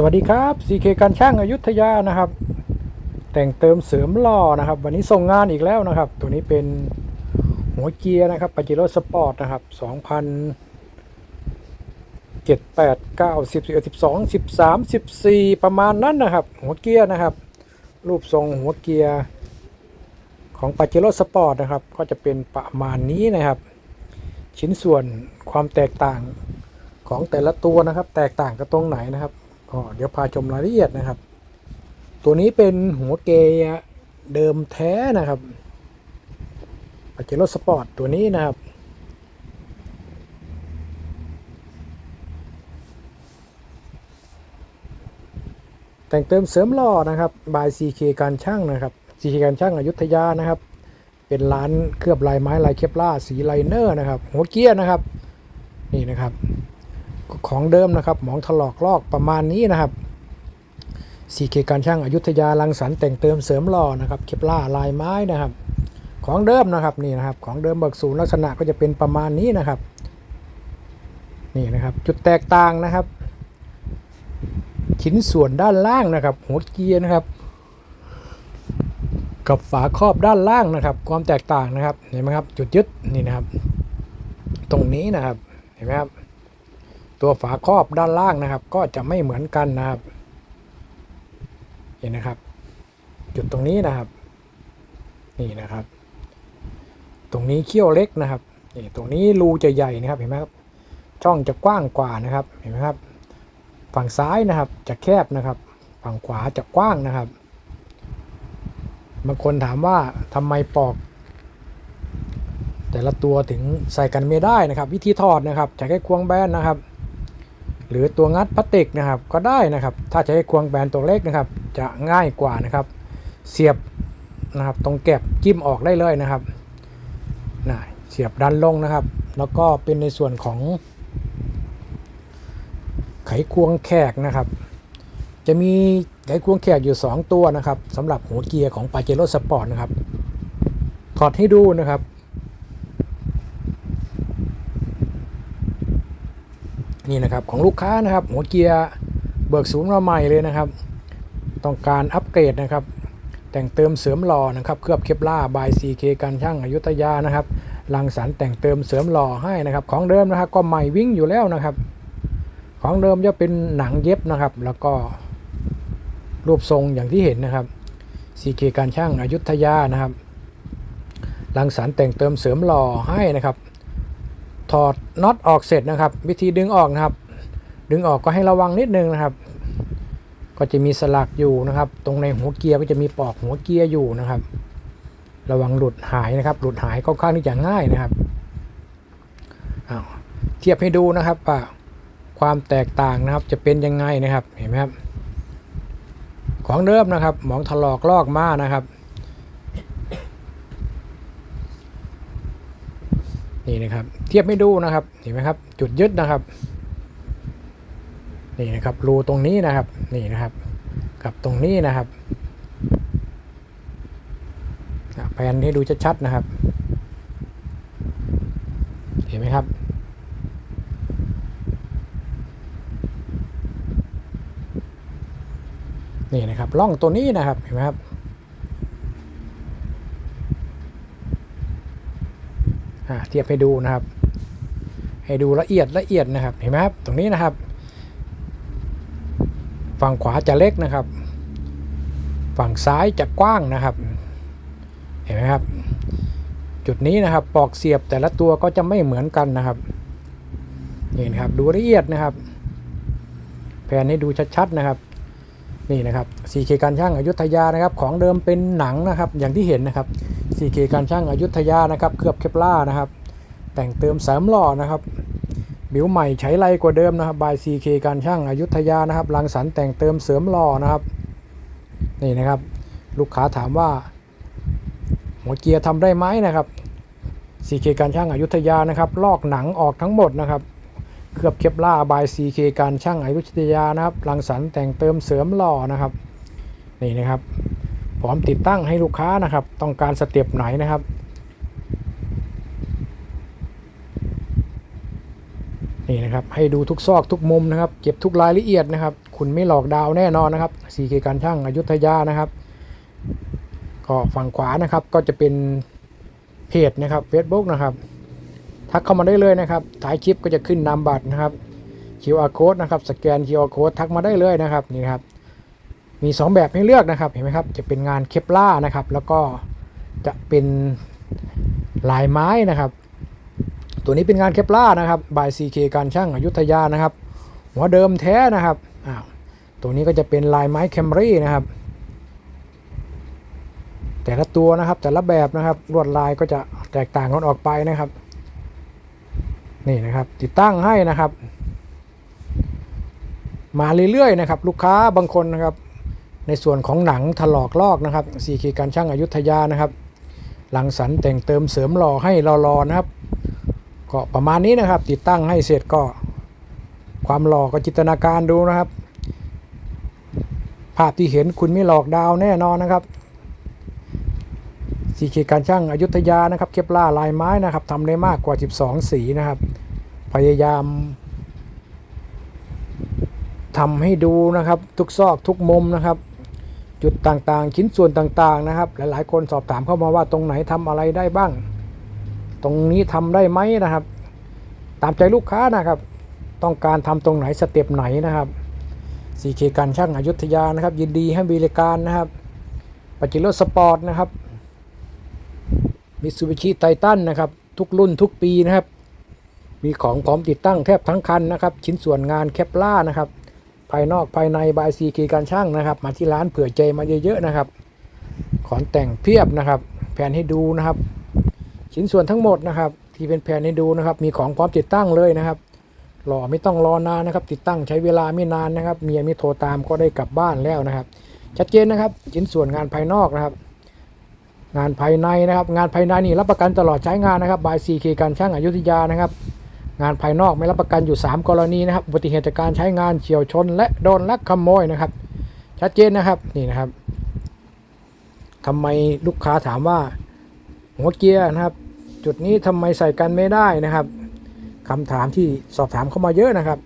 สวัสดีครับ CK การช่างอายุทยานะครับ แต่งเติมเสริมล่อนะครับ วันนี้ส่งงานอีกแล้วนะครับ ตัวนี้เป็นหัวเกียร์นะครับปาจิโร่สปอร์ตนะครับ2 0 0 7 8 9 10 11 12 13 14 ประมาณนั้นนะครับ หัวเกียร์นะครับ รูปทรงหัวเกียร์ของปาจิโร่สปอร์ตนะครับ ก็จะเป็นประมาณนี้นะครับ ชิ้นส่วนความแตกต่างของแต่ละตัวนะครับ แตกต่างกันตรงไหนนะครับ ก็เดี๋ยวพาชมรายละเอียดนะครับ ตัวนี้เป็นหัวเกียร์เดิมแท้นะครับปาเจโร่สปอร์ตตัวนี้นะครับ แต่งเติมเสริมหล่อนะครับ บาย CK การช่างนะครับ CK การช่างอยุธยานะครับ เป็นร้านเคลือบลายไม้ลายเคปล่าสีไลเนอร์นะครับ หัวเกียร์นะครับ นี่นะครับ ของเดิมนะครับ หมองถลอกลอกประมาณนี้นะครับ CK การช่างอายุทยาลังสรรแต่งเติมเสริมหล่อนะครับเคปล่าลายไม้นะครับ ของเดิมนะครับนี่นะครับ ของเดิมเบิกศูนย์ลักษณะก็จะเป็นประมาณนี้นะครับ นี่นะครับจุดแตกต่างนะครับ ชิ้นส่วนด้านล่างนะครับหัวเกียร์นะครับ กับฝาครอบด้านล่างนะครับ ความแตกต่างนะครับเห็นไหมครับ จุดยึดนี่นะครับ ตรงนี้นะครับเห็นไหมครับ ตัวฝาครอบด้านล่างนะครับ ก็จะไม่เหมือนกันนะครับ เห็นนะครับ จุดตรงนี้นะครับ นี่นะครับ ตรงนี้เขี้ยวเล็กนะครับนี่ตรงนี้รูจะใหญ่นะครับเห็นไหมครับ ช่องจะกว้างกว่านะครับ เห็นไหมครับ ฝั่งซ้ายนะครับจะแคบนะครับ ฝั่งขวาจะกว้างนะครับบางคนถามว่าทำไมปอก แต่ละตัวถึงใส่กันไม่ได้นะครับ วิธีถอดนะครับจะแค่ควงแบนนะครับ หรือตัวงัดพลาสติกนะครับก็ได้นะครับ ถ้าจะให้ควงแบนตัวเล็กนะครับ จะง่ายกว่านะครับ เสียบนะครับตรงแก็บจิ้มออกได้เลยนะครับนะเสียบดันลงนะครับ แล้วก็เป็นในส่วนของ ไขควงแขกนะครับ จะมีไขควงแขกอยู่ 2 ตัวนะครับสำหรับหัวเกียร์ของปาเจโร่สปอร์ตนะครับถอดให้ดูนะครับ นี่นะครับของลูกค้านะครับ หัวเกียร์เบิกศูนย์มาใหม่เลยนะครับ ต้องการอัปเกรดนะครับ แต่งเติมเสริมหล่อนะครับ เคลือบเคปล่าบาย CK การช่างอายุทยานะครับรังสรรค์แต่งเติมเสริมหล่อให้นะครับ ของเดิมนะครับก็ใหม่วิ่งอยู่แล้วนะครับ ของเดิมจะเป็นหนังเย็บนะครับ แล้วก็รูปทรงอย่างที่เห็นนะครับ CK การช่างอายุทยานะครับรังสรรค์แต่งเติมเสริมหล่อให้นะครับ ถอดน็อตออกเสร็จนะครับ วิธีดึงออกนะครับ ดึงออกก็ให้ระวังนิดนึงนะครับ ก็จะมีสลักอยู่นะครับ ตรงในหัวเกียร์ก็จะมีปลอกหัวเกียร์อยู่นะครับ ระวังหลุดหายนะครับ หลุดหายค่อนข้างที่จะง่ายนะครับอ้าวเทียบให้ดูนะครับว่าความแตกต่างนะครับจะเป็นยังไงนะครับเห็นไหมครับของเดิมนะครับ หมองถลอกลอกมานะครับนี่นะครับ เทียบให้ดูนะครับ เห็นไหมครับ จุดยึดนะครับ นี่นะครับ รูตรงนี้นะครับ นี่นะครับ กับตรงนี้นะครับแผนให้ดูชัดๆนะครับ เห็นไหมครับนี่นะครับร่องตัวนี้นะครับเห็นไหมครับเทียบให้ดูนะครับ ให้ดูละเอียดละเอียดนะครับเห็นไหมครับตรงนี้นะครับ ฝั่งขวาจะเล็กนะครับ ฝั่งซ้ายจะกว้างนะครับ เห็นไหมครับ จุดนี้นะครับปอกเสียบแต่ละตัวก็จะไม่เหมือนกันนะครับนี่นะครับดูละเอียดนะครับ แผนให้ดูชัดๆนะครับนี่นะครับ 4K การช่างอายุทยานะครับ ของเดิมเป็นหนังนะครับ อย่างที่เห็นนะครับ 4K การช่างอายุทยานะครับ เคลือบเคปล่านะครับ แต่งเติมเสริมหล่อนะครับบิวใหม่ใช้ไรกว่าเดิมนะครับบาย CK การช่างอายุทยานะครับรังสรรแต่งเติมเสริมหล่อนะครับ นี่นะครับ ลูกค้าถามว่า หัวเกียร์ทำได้ไหมนะครับ CK การช่างอายุทยานะครับลอกหนังออกทั้งหมดนะครับเคลือบเคปล่าบาย CK การช่างอายุทยานะครับรังสรรแต่งเติมเสริมหล่อนะครับนี่นะครับพร้อมติดตั้งให้ลูกค้านะครับ ต้องการสเต็ปไหนนะครับ นี่นะครับให้ดูทุกซอกทุกมุมนะครับ เก็บทุกรายละเอียดนะครับ คุณไม่หลอกดาวแน่นอนนะครับ 4K การช่างอายุธยานะครับ ก็ฝั่งขวานะครับก็จะเป็นเพจนะครับ Facebook นะครับ ทักเข้ามาได้เลยนะครับท้ายคลิปก็จะขึ้นนามบัตรนะครับ QR code นะครับสแกน QR code ทักมาได้เลยนะครับนี่ครับ มี 2 แบบให้เลือกนะครับเห็นไหมครับจะเป็นงานเคปล่านะครับ แล้วก็จะเป็นลายไม้นะครับ ตัวนี้เป็นงานเคปล่านะครับบาย CK การช่างอยุธยานะครับ หัวเดิมแท้นะครับอ้าวตัวนี้ก็จะเป็นลายไม้แคมรี่นะครับ แต่ละตัวนะครับแต่ละแบบนะครับลวดลายก็จะแตกต่างกันออกไปนะครับ นี่นะครับติดตั้งให้นะครับ มาเรื่อยๆนะครับ ลูกค้าบางคนนะครับ ในส่วนของหนังถลอกลอกนะครับ 4K การช่างอายุทยานะครับ หลังสรรแต่งเติมเสริมหล่อให้รอๆนะครับ ก็ประมาณนี้นะครับ ติดตั้งให้เสร็จก็ ความหลอกก็จินตนาการดูนะครับ ภาพที่เห็นคุณไม่หลอกดาวแน่นอนนะครับสีเขการช่างอายุทยานะครับเคปล่าลายไม้นะครับทำได้มากกว่า 12 สีนะครับ พยายามทำให้ดูนะครับทุกซอกทุกมุมนะครับ จุดต่างๆ ชิ้นส่วนต่างๆนะครับ หลายๆ คนสอบถามเข้ามาว่าตรงไหนทำอะไรได้บ้าง ตรงนี้ทำได้ไหมนะครับ ตามใจลูกค้านะครับ ต้องการทำตรงไหนสเต็ปไหนนะครับสีเคการช่างอายุทยานะครับ ยินดีให้บริการนะครับปัจจิโรสปอร์ตนะครับมิตซูบิชิไททันนะครับ ทุกรุ่นทุกปีนะครับ มีของพร้อมติดตั้งแทบทั้งคันนะครับ ชิ้นส่วนงานแคปล่านะครับ ภายนอกภายในบายซีกีการช่างนะครับ มาที่ร้านเผื่อใจมาเยอะๆนะครับ ขอนแต่งเพียบนะครับ แผนให้ดูนะครับ ชิ้นส่วนทั้งหมดนะครับ ที่เป็นแผ่นให้ดูนะครับ มีของพร้อมติดตั้งเลยนะครับรอไม่ต้องรอนานนะครับ ติดตั้งใช้เวลาไม่นานนะครับ เมียไม่โทรตามก็ได้กลับบ้านแล้วนะครับ ชัดเจนนะครับชิ้นส่วนงานภายนอกนะครับ งานภายในนะครับ งานภายในนี่รับประกันตลอดใช้งานนะครับบายซีเคการช่างอายุธยานะครับ งานภายนอกไม่รับประกันอยู่ 3 กรณีนะครับอุบัติเหตุจากการใช้งานเฉียวชน และโดนลักขโมยนะครับ ชัดเจนนะครับนี่นะครับทำไมลูกค้าถามว่า หัวเกียร์นะครับ จุดนี้ทำไมใส่กันไม่ได้นะครับคำถามที่สอบถามเข้ามาเยอะนะครับ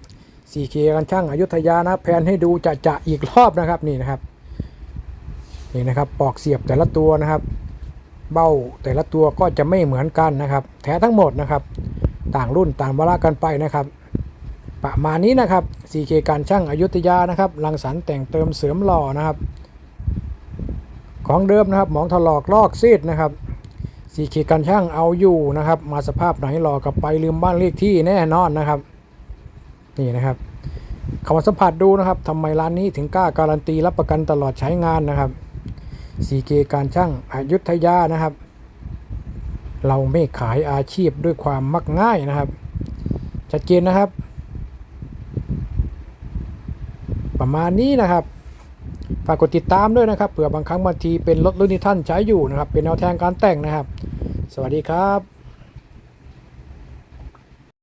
4K กันช่างอายุทยานะแพนให้ดูจะจะอีกรอบนะครับนี่นะครับนี่นะครับปอกเสียบแต่ละตัวนะครับ เบ้าแต่ละตัวก็จะไม่เหมือนกันนะครับ แท้ทั้งหมดนะครับ ต่างรุ่นต่างวาระกันไปนะครับ ประมาณนี้นะครับ 4K การช่างอายุทยานะครับรังสรรค์แต่งเติมเสริมหล่อนะครับ ของเดิมนะครับ หมองถลอกลอกซีดนะครับ 4K การช่างเอาอยู่นะครับ มาสภาพไหนหลอกลับไปลืมบ้านเลขที่แน่นอนนะครับ นี่นะครับเข้ามาสัมผัสดูนะครับทำไมร้านนี้ถึงกล้าการันตีรับประกันตลอดใช้งานนะครับ 4K การช่างอายุทยานะครับ เราไม่ขายอาชีพด้วยความมักง่ายนะครับชัดเจนนะครับ ประมาณนี้นะครับ ฝากกดติดตามด้วยนะครับเผื่อบางครั้งบางทีเป็นรถรุ่นที่ท่านใช้อยู่นะครับ เป็นแนวทางการแต่งนะครับ สวัสดีครับ